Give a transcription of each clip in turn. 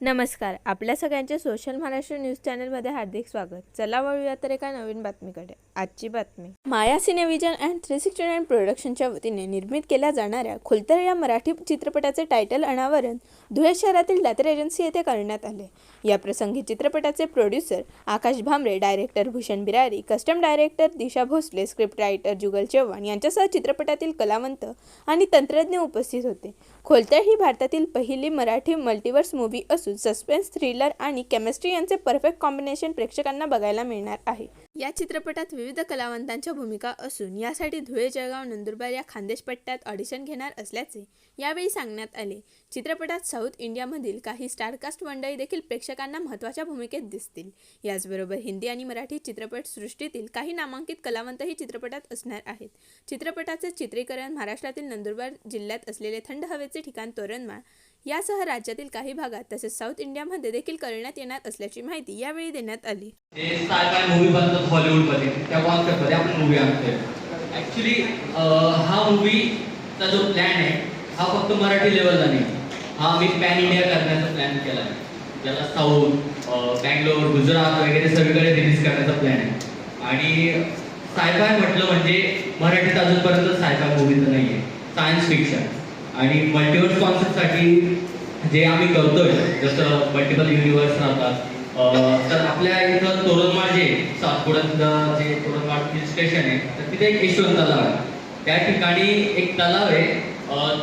नमस्कार आपल्या सगळ्यांचे सोशल महाराष्ट्र न्यूज चॅनलमध्ये हार्दिक स्वागत. चला वळूया तर एका नवीन बातमीकडे. आजची बातमी. Maya Cinevision and three sixty nine प्रोडक्शनच्या वतीने निर्मित केल्या जाणाऱ्या खुलतर या मराठी चित्रपटाचे टायटल अनावरण धुळे शहरातील दातर एजन्सी येथे करण्यात आले. या प्रसंगी चित्रपटाचे producer Akash Bhamre director Bhushan Birari custom director Disha Bhosale script writer Jugal Chavan यांच्यासह चित्रपटातील कलावंत आणि तंत्रज्ञ उपस्थित होते. खोलतर ही भारतातील पहिली मराठी मल्टिवर्स मूव्ही असून सस्पेन्स थ्रिलर आणि केमिस्ट्री यांचे परफेक्ट कॉम्बिनेशन प्रेक्षकांना बघायला मिळणार आहे. या चित्रपटात विविध कलावंतांच्या भूमिका असून यासाठी धुळे जळगाव नंदुरबार या खानदेश पट्ट्यात ऑडिशन घेणार असल्याचे यावेळी सांगण्यात आले. चित्रपटात साऊथ इंडियामधील काही स्टारकास्ट मंडळी देखील प्रेक्षकांना महत्त्वाच्या भूमिकेत दिसतील. याचबरोबर हिंदी आणि मराठी चित्रपट सृष्टीतील काही नामांकित कलावंतही चित्रपटात असणार आहेत. चित्रपटाचे चित्रीकरण महाराष्ट्रातील नंदुरबार जिल्ह्यात असलेले थंड हवेचे ठिकाण तोरणमाळ यासह राज्यातील काही भागात तसेच साऊथ इंडियामध्ये देखील करण्यात येणार असल्याची माहिती यावेळी देण्यात आली. ते मूवी बनतात हॉलिवूडमध्ये. त्या कॉन्सेप्टमध्ये आपण मूवी आणतोय. ॲक्च्युली हा मूवीचा जो प्लॅन आहे हा फक्त मराठी लेवलला नाही. हा आम्ही पॅन इंडिया करण्याचा प्लॅन केला आहे. ज्याला साऊथ बँगलोर गुजरात वगैरे सगळीकडे रिलीज करण्याचा प्लॅन आहे. आणि सायफाय म्हटलं म्हणजे मराठीत अजूनपर्यंत सायफाय मूवीचं नाही आहे सायन्स फिक्शन आणि मल्टिवर्स कॉन्सेप्टसाठी जे आम्ही करतोय जसं मल्टिपल युनिवर्स राहतात तर आपल्या इथं तोरणमाळ जे सातपुड्यातलं जे तोरणमाळ हिल स्टेशन आहे तर तिथे एक यशवंत तलाव आहे. त्या ठिकाणी एक तलाव आहे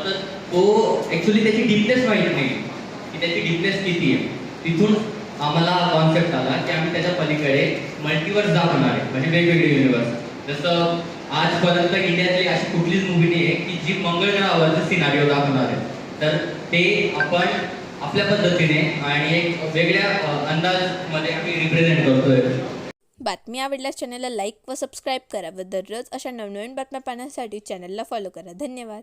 तर तो ॲक्च्युली त्याची डिपनेस माहीत नाही की त्याची डिपनेस किती आहे. तिथून आम्हाला कॉन्सेप्ट आला की आम्ही त्याच्या पलीकडे मल्टिवर्स दाखवणार आहे म्हणजे वेगवेगळे युनिवर्स जसं आजपर्यंत इंडियातली अशी कुठलीच मूवी नाही आहे की जी मंगळ ग्रहावरचं सिनारिओ दाखवणार आहे. तर ते आपण आपल्या पद्धतीने आणि एक वेगळ्या अ, अंदाजमध्ये आम्ही रिप्रेझेंट करतोय. बातमी आवडल्यास चॅनलला लाईक व सबस्क्राईब करा व दररोज अशा नवनवीन बातम्या पाहण्यासाठी चॅनलला फॉलो करा. धन्यवाद.